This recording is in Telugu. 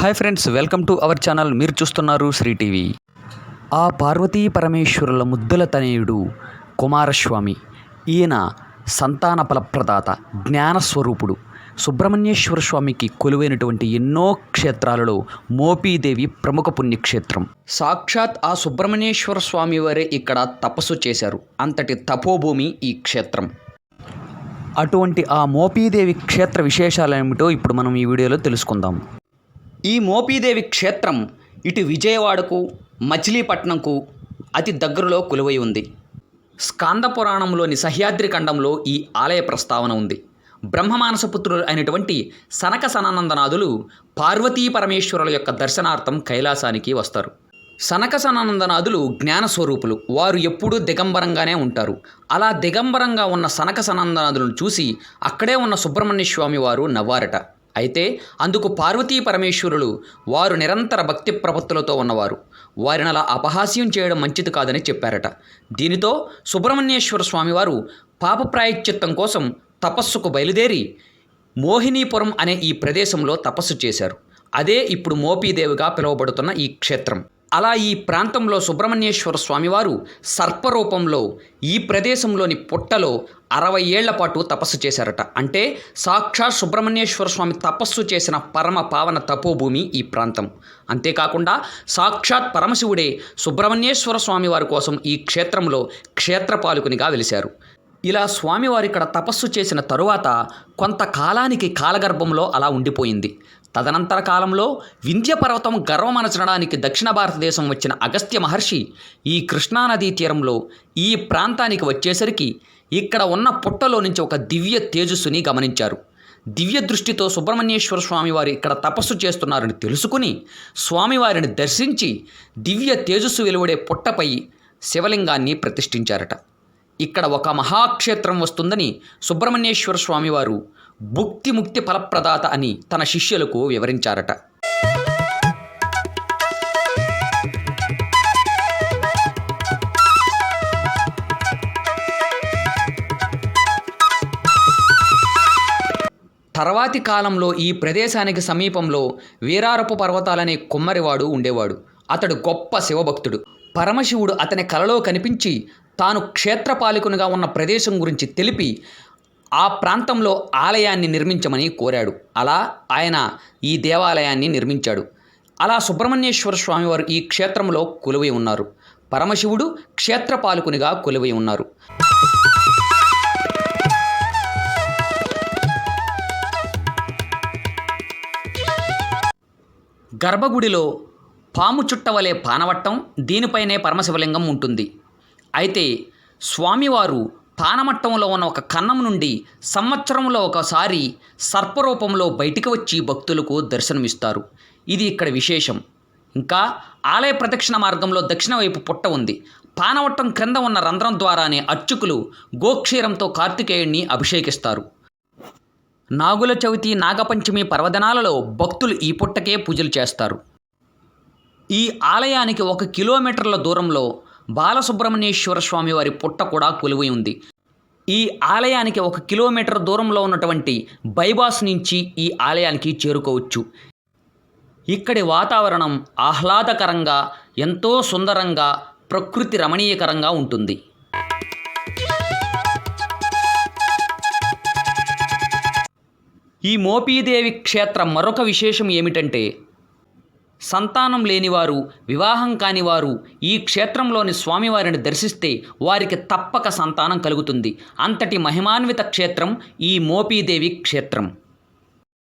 Hi friends welcome to our channel. మీరు చూస్తున్నారు శ్రీ టీవీ. ఆ పార్వతీ పరమేశ్వరుల ముద్దుల తనయుడు కుమారస్వామి. ఈయన సంతాన ఫలప్రదాత జ్ఞానస్వరూపుడు. సుబ్రహ్మణ్యేశ్వర స్వామికి కొలువైనటువంటి ఎన్నో క్షేత్రాలలో మోపీదేవి ప్రముఖ పుణ్యక్షేత్రం. సాక్షాత్ ఆ సుబ్రహ్మణ్యేశ్వర స్వామి వారే ఇక్కడ తపస్సు చేశారు. అంతటి తపోభూమి ఈ క్షేత్రం. అటువంటి ఆ మోపీదేవి క్షేత్ర విశేషాలు ఏమిటో ఇప్పుడు మనం ఈ వీడియోలో తెలుసుకుందాం. ఈ మోపీదేవి క్షేత్రం ఇటు విజయవాడకు మచిలీపట్నంకు అతి దగ్గరలో కొలువై ఉంది. స్కాంద పురాణంలోని సహ్యాద్రి ఖండంలో ఈ ఆలయ ప్రస్తావన ఉంది. బ్రహ్మమానసపుత్రులు అయినటువంటి సనక సనానందనాథులు పార్వతీ పరమేశ్వరుల యొక్క దర్శనార్థం కైలాసానికి వస్తారు. సనక సనానందనాథులు జ్ఞానస్వరూపులు. వారు ఎప్పుడూ దిగంబరంగానే ఉంటారు. అలా దిగంబరంగా ఉన్న సనక సనందనాథులను చూసి అక్కడే ఉన్న సుబ్రహ్మణ్య స్వామి వారు నవ్వారట. అయితే అందుకు పార్వతీ పరమేశ్వరులు వారు నిరంతర భక్తి ప్రపత్తులతో ఉన్నవారు. వారిని అలా అపహాస్యం చేయడం మంచిది కాదని చెప్పారట. దీనితో సుబ్రహ్మణ్యేశ్వర స్వామివారు పాపప్రాయశ్చిత్తం కోసం తపస్సుకు బయలుదేరి మోహినీపురం అనే ఈ ప్రదేశంలో తపస్సు చేశారు. అదే ఇప్పుడు మోపీదేవిగా పిలువబడుతున్న ఈ క్షేత్రం. అలా ఈ ప్రాంతంలో సుబ్రహ్మణ్యేశ్వర స్వామివారు సర్పరూపంలో ఈ ప్రదేశంలోని పుట్టలో అరవై ఏళ్ళ పాటు తపస్సు చేశారట. అంటే సాక్షాత్ సుబ్రహ్మణ్యేశ్వర స్వామి తపస్సు చేసిన పరమ పావన తపోభూమి ఈ ప్రాంతం. అంతేకాకుండా సాక్షాత్ పరమశివుడే సుబ్రహ్మణ్యేశ్వర స్వామి వారి కోసం ఈ క్షేత్రంలో క్షేత్రపాలకునిగా వెలిశారు. ఇలా స్వామివారు ఇక్కడ తపస్సు చేసిన తరువాత కొంతకాలానికి కాలగర్భంలో అలా ఉండిపోయింది. తదనంతర కాలంలో వింధ్య పర్వతం గర్వమనచడానికి దక్షిణ భారతదేశం వచ్చిన అగస్త్య మహర్షి ఈ కృష్ణానదీ తీరంలో ఈ ప్రాంతానికి వచ్చేసరికి ఇక్కడ ఉన్న పుట్టలో నుంచి ఒక దివ్య తేజస్సుని గమనించారు. దివ్య దృష్టితో సుబ్రహ్మణ్యేశ్వర స్వామివారు ఇక్కడ తపస్సు చేస్తున్నారని తెలుసుకుని స్వామివారిని దర్శించి దివ్య తేజస్సు వెలువడే పుట్టపై శివలింగాన్ని ప్రతిష్ఠించారట. ఇక్కడ ఒక మహాక్షేత్రం వస్తుందని సుబ్రహ్మణ్యేశ్వర స్వామివారు భుక్తి ముక్తి ఫలప్రదాత అని తన శిష్యులకు వివరించారట. తర్వాతి కాలంలో ఈ ప్రదేశానికి సమీపంలో వీరారపు పర్వతాలనే కుమ్మరివాడు ఉండేవాడు. అతడు గొప్ప శివభక్తుడు. పరమశివుడు అతని కలలో కనిపించి తాను క్షేత్రపాలకునిగా ఉన్న ప్రదేశం గురించి తెలిపి ఆ ప్రాంతంలో ఆలయాన్ని నిర్మించమని కోరాడు. అలా ఆయన ఈ దేవాలయాన్ని నిర్మించాడు. అలా సుబ్రహ్మణ్యేశ్వర స్వామివారు ఈ క్షేత్రంలో కొలువై ఉన్నారు. పరమశివుడు క్షేత్రపాలకునిగా కొలువై ఉన్నారు. గర్భగుడిలో పాము చుట్టవలే పానవట్టం దీనిపైనే పరమశివలింగం ఉంటుంది. అయితే స్వామివారు పానమట్టంలో ఉన్న ఒక కన్నం నుండి సంవత్సరంలో ఒకసారి సర్పరూపంలో బయటికి వచ్చి భక్తులకు దర్శనమిస్తారు. ఇది ఇక్కడ విశేషం. ఇంకా ఆలయ ప్రదక్షిణ మార్గంలో దక్షిణ వైపు పుట్ట ఉంది. పానవట్టం క్రింద ఉన్న రంధ్రం ద్వారానే అర్చకులు గోక్షీరంతో కార్తికేయుణ్ణి అభిషేకిస్తారు. నాగుల చవితి నాగపంచమి పర్వదినాలలో భక్తులు ఈ పుట్టకే పూజలు చేస్తారు. ఈ ఆలయానికి ఒక కిలోమీటర్ల దూరంలో బాలసుబ్రహ్మణ్యేశ్వర స్వామి వారి పుట్ట కూడా కొలువై ఉంది. ఈ ఆలయానికి ఒక కిలోమీటర్ దూరంలో ఉన్నటువంటి బైబాస్ నుంచి ఈ ఆలయానికి చేరుకోవచ్చు. ఇక్కడి వాతావరణం ఆహ్లాదకరంగా ఎంతో సుందరంగా ప్రకృతి రమణీయకరంగా ఉంటుంది. ఈ మోపీదేవి క్షేత్రం మరొక విశేషం ఏమిటంటే సంతానం లేనివారు వివాహం కానివారు ఈ క్షేత్రంలోని స్వామివారిని దర్శిస్తే వారికి తప్పక సంతానం కలుగుతుంది. అంతటి మహిమాన్విత క్షేత్రం ఈ మోపీదేవి క్షేత్రం.